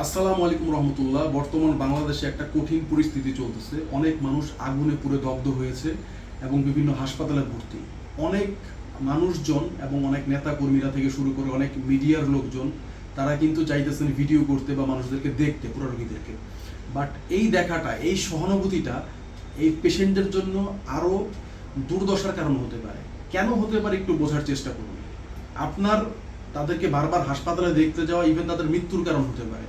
আসসালামু আলাইকুম রহমতুল্লাহ। বর্তমান বাংলাদেশে একটা কঠিন পরিস্থিতি চলতেছে। অনেক মানুষ আগুনে পুড়ে দগ্ধ হয়েছে এবং বিভিন্ন হাসপাতালে ভর্তি। অনেক মানুষজন এবং অনেক নেতা কর্মীরা থেকে শুরু করে অনেক মিডিয়ার লোকজন, তারা কিন্তু চাইতেছেন ভিডিও করতে বা মানুষদেরকে দেখতে, পুরো রোগীদেরকে। বাট এই দেখাটা, এই সহানুভূতিটা এই পেশেন্টদের জন্য আরও দুর্দশার কারণ হতে পারে। কেন হতে পারে একটু বোঝার চেষ্টা করুন। আপনার তাদেরকে বারবার হাসপাতালে দেখতে যাওয়া ইভেন তাদের মৃত্যুর কারণ হতে পারে।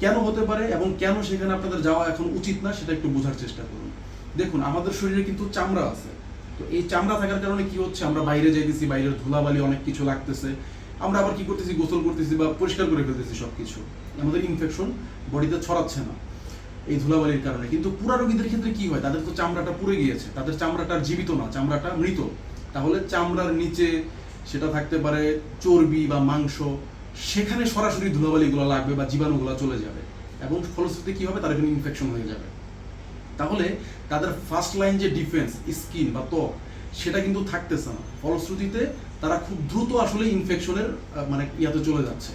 কেন হতে পারে এবং কেন সেখানে আপনাদের যাওয়া এখন উচিত না, সেটা একটু বোঝার চেষ্টা করুন। দেখুন, আমাদের শরীরে কিন্তু চামড়া আছে। তো এই চামড়া থাকার কারণে কি হচ্ছে? আমরা বাইরে যাইতেছি, বাইরের ধুলাবালি অনেক কিছু লাগতেছে। আমরা আবার কি করতেছি? গোসল করতেছি বা পরিষ্কার করে ফেলতেছি সব কিছু আমাদের ইনফেকশন বডিতে ছড়াচ্ছে না এই ধুলাবালির কারণে। কিন্তু পুরা রোগীদের ক্ষেত্রে কি হয়? তাদের তো চামড়াটা পুড়ে গিয়েছে। তাদের চামড়াটা জীবিত না, চামড়াটা মৃত। তাহলে চামড়ার নিচে সেটা থাকতে পারে চর্বি বা মাংস। সেখানে সরাসরি ধুলাবালিগুলো লাগবে বা জীবাণুগুলো চলে যাবে এবং ফলশ্রুতি কি হবে? তার এখানে ইনফেকশন হয়ে যাবে। তাহলে তাদের ফার্স্ট লাইন যে ডিফেন্স স্কিন বা ত্বক, সেটা কিন্তু থাকতেছে না। ফলশ্রুতিতে তারা খুব দ্রুত আসলে ইনফেকশনের মানে ইয়াতে চলে যাচ্ছে।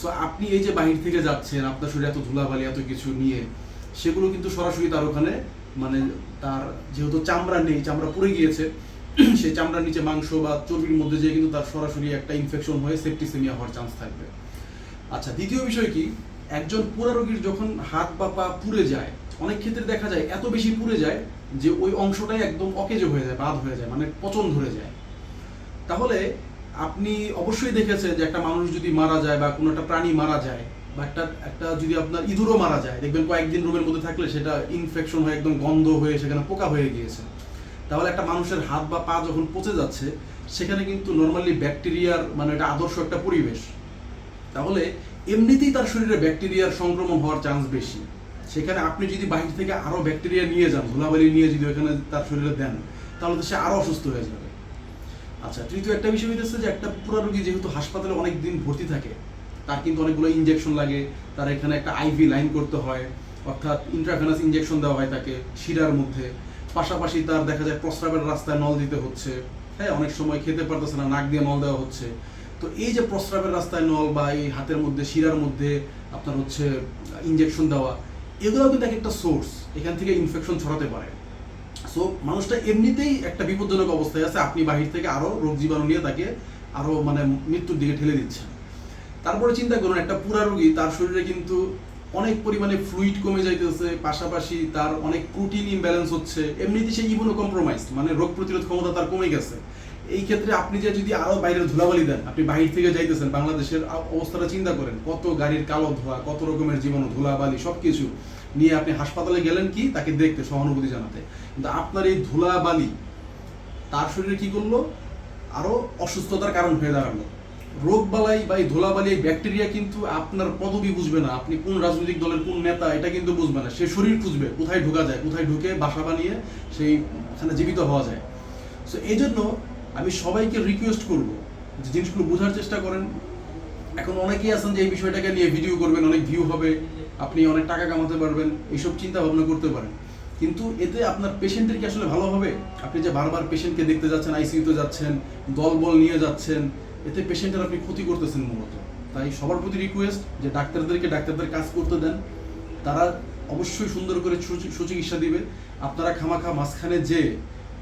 সো আপনি এই যে বাহির থেকে যাচ্ছেন, আপনার শরীরে এত ধুলাবালি, এত কিছু নিয়ে, সেগুলো কিন্তু সরাসরি তার ওখানে মানে তার যেহেতু চামড়া নেই, চামড়া পুড়ে গিয়েছে সেই চামড়ার নিচে মাংস বা চর্বির মধ্যে যে কিন্তু তার সরাসরি একটা ইনফেকশন হয়ে সেপ্টিসেমিয়া হওয়ার চান্স থাকবে। আচ্ছা দ্বিতীয় বিষয় কি? একজন পুরা রোগীর যখন হাত বা পা পুড়ে যায়, অনেক ক্ষেত্রে দেখা যায় এত বেশি পুড়ে যায় যে ওই অংশটাই একদম অকেজো হয়ে যায়, বাদ হয়ে যায় মানে পচন ধরে যায়। তাহলে আপনি অবশ্যই দেখেছেন যে একটা মানুষ যদি মারা যায় বা কোনো একটা প্রাণী মারা যায় বা একটা একটা যদি আপনার ইঁদুরও মারা যায়, দেখবেন কয়েকদিন রুমের মধ্যে থাকলে সেটা ইনফেকশন হয়ে একদম গন্ধ হয়ে সেখানে পোকা হয়ে গিয়েছে। তাহলে একটা মানুষের হাত বা পা যখন পচে যাচ্ছে, সেখানে কিন্তু নর্মালি ব্যাকটেরিয়ার মানে এটা আদর্শ একটা পরিবেশ। তাহলে এমনিতেই তার শরীরে ব্যাকটেরিয়ার সংক্রমণ হওয়ার চান্স বেশি। সেখানে আপনি যদি বাহির থেকে আরও ব্যাকটেরিয়া নিয়ে যান, ধুলাবালি নিয়ে যদি ওখানে তার শরীরে দেন, তাহলে তো সে আরও অসুস্থ হয়ে যাবে। আচ্ছা তৃতীয় একটা বিষয় হইতেছে যে একটা পুরো রোগী যেহেতু হাসপাতালে অনেক দিন ভর্তি থাকে, তার কিন্তু অনেকগুলো ইঞ্জেকশন লাগে, তার এখানে একটা আইভি লাইন করতে হয়, অর্থাৎ ইন্ট্রাভেনাস ইঞ্জেকশন দেওয়া হয় তাকে, শিরার মধ্যে। পাশাপাশি তার দেখা যায় প্রস্রাবের রাস্তায় নল দিতে হচ্ছে। হ্যাঁ অনেক সময় খেতে পারতেছে না, নাক দিয়ে নল দেওয়া হচ্ছে। তো এই যে প্রস্রাবের রাস্তায় নল বা এই হাতের মধ্যে, শিরার মধ্যে আপনার হচ্ছে ইনজেকশন দেওয়া এগুলো কিন্তু এক একটা সোর্স এখান থেকে ইনফেকশন ছড়াতে পারে। সো মানুষটা এমনিতেই একটা বিপজ্জনক অবস্থায় আছে, আপনি বাহির থেকে আরও রোগ জীবাণু নিয়ে তাকে আরও মানে মৃত্যুর দিকে ঠেলে দিচ্ছেন। তারপরে চিন্তা করুন, একটা পুরা রোগী তার শরীরে কিন্তু অনেক পরিমাণে ফ্লুইড কমে যাইতেছে, পাশাপাশি তার অনেক প্রোটিন ইমব্যালেন্স হচ্ছে। এমনিতে সে ইমুনো কম্প্রোমাইজ মানে রোগ প্রতিরোধ ক্ষমতা তার কমে গেছে। এই ক্ষেত্রে আপনি যে যদি আরও বাইরের ধুলাবালি দেন, আপনি বাহির থেকে যাইতেছেন, বাংলাদেশের অবস্থাটা চিন্তা করেন, কত গাড়ির কালো ধোয়া, কত রকমের জীবাণু, ধুলাবালি, সবকিছু নিয়ে আপনি হাসপাতালে গেলেন কি? তাকে দেখতে, সহানুভূতি জানাতে। কিন্তু আপনার এই ধুলাবালি তার শরীরে কি করল? আরও অসুস্থতার কারণ হয়ে দাঁড়াল। রোগ বালাই বা এই ধুলাবালি ব্যাকটেরিয়া কিন্তু আপনার পদবি বুঝবে না। আপনি কোন রাজনৈতিক দলের কোন নেতা, এটা কিন্তু বুঝবে না। সে শরীর খুঁজবে, কোথায় ঢোকা যায়, কোথায় ঢুকে বাসা বানিয়ে সেই ওখানে জীবিত হওয়া যায়। সো এই জন্য আমি সবাইকে রিকোয়েস্ট করব যে জিনিসগুলো বোঝার চেষ্টা করেন। এখন অনেকেই আছেন যে এই বিষয়টাকে নিয়ে ভিডিও করবেন, অনেক ভিউ হবে, আপনি অনেক টাকা কামাতে পারবেন, এইসব চিন্তা ভাবনা করতে পারেন। কিন্তু এতে আপনার পেশেন্টের কি আসলে ভালো হবে? আপনি যে বারবার পেশেন্টকে দেখতে যাচ্ছেন আইসিইউতে যাচ্ছেন, দলবল নিয়ে যাচ্ছেন এতে পেশেন্টের আপনি ক্ষতি করতেছেন মূলত। তাই সবার প্রতি রিকোয়েস্ট যে ডাক্তারদেরকে ডাক্তারদের কাজ করতে দেন। তারা অবশ্যই সুন্দর করে সুচিকিৎসা দিবে। আপনারা খামাখা মাঝখানে যে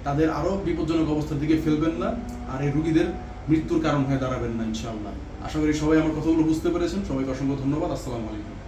তাদের আরও বিপজ্জনক অবস্থার দিকে ফেলবেন না। আর এই রুগীদের মৃত্যুর কারণ হয়ে দাঁড়াবেন না, ইনশাআল্লাহ। আশা করি সবাই আমার কথাগুলো বুঝতে পেরেছেন। সবাইকে অসংখ্য ধন্যবাদ। আসসালামু আলাইকুম।